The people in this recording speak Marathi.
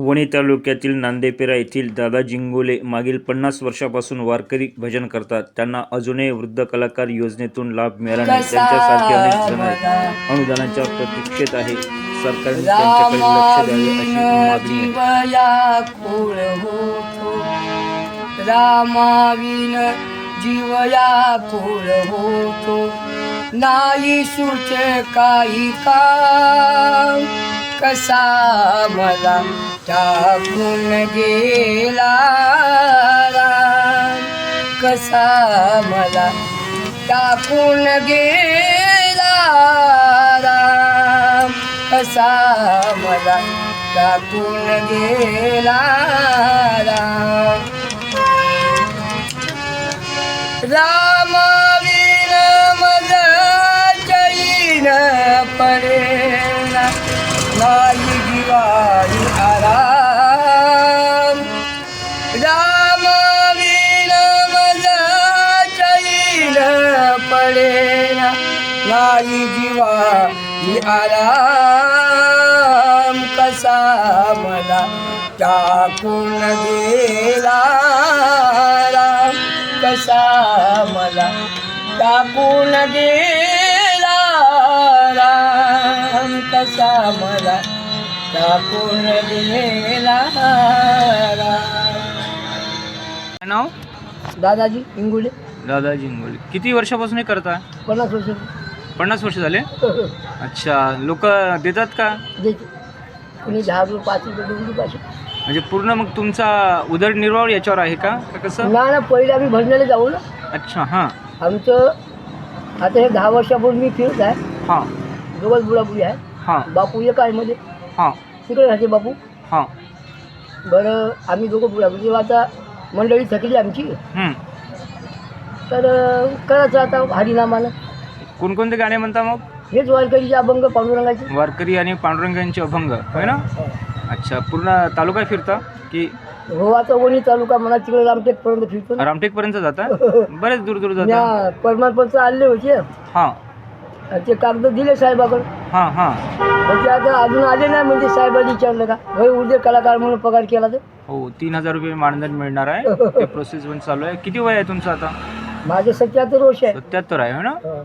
वणी तालुक्यातील नांदेपेरा येथील दादा जिंगोले मागील पन्नास वर्षापासून वारकरी भजन करतात. त्यांना अजूनही वृद्ध कलाकार योजनेतून लाभ मिळाला नाही. त्यांच्यासारखे अनेक जण. अनुदानाच्या प्रतीक्षेत आहे. सरकारने त्यांच्याकडे लक्ष द्यावे अशी मागणी आहे. जीवया कुळ होतो. रामाविन जीवया होतो. नाही सुचे काही काम. कसा मला टाकून गेला कसा मला टाकून गेला कसा मला टाकून गेला राम. राम विन मज चैन पडेना नाही दिवा राम विन मज चैन पडेना नाही दिवाळी आराम कसा मला टाकून गेला राम कसा मला टाकून गेला राम कसा मला टाकून गेला राम नाव? दादाजी इंगुले दादा जिंगोले किती वर्षापासून हे करता पन्नास वर्ष. पन्नास वर्ष झाले? अच्छा. लोक देतात का? देते. कुणी दहा रुपये पाच रुपये दोन रुपये असे. म्हणजे पूर्ण मग तुमचा उदरनिर्वाह याच्यावर आहे का? का कसं? ना ना पहिले आम्ही भजनाला जाऊ ना. अच्छा हां. आमचं आता हे दहा वर्षापूर्वी मी फिरत आहे. हां. दोघंच बुडाबुडी आहे. हां. बापू एक आहे मध्ये. हां. तिकडे राहते बापू. हां. बरं आम्ही दोघं बुडाबुडी आता मंडळी थकली आमची. हं. तर अं, करायचं आता हरिनामानं. कोणकोणते गाणे म्हणता मग? हेच वारकरीचे अभंग पांडुरंगाचे. वारकरी आणि पांडुरंगांचे अभंग होय ना? अच्छा पूर्ण तालुका फिरता की? हो आता वणी तालुका म्हणा तिकडे रामटेकपर्यंत फिरतो ना. रामटेक पर्यंत जाता? बरेच दूर दूर जाता. या परमानपत्र आणले होते. हां. ते कागद दिले साहेबाकडे हां हां. पण ते आता अजून आले नाही म्हणजे साहेबांनी विचारलं का? होय उद्या कलाकार म्हणून पगार केला तर. हो तीन हजार रुपये मानधन मिळणार आहे. ते प्रोसेस पण चालू आहे. किती वय आहे तुमचं आता? माझे सत्याहत्तर वर्ष आहे. सत्याहत्तर आहे हो ना? हा.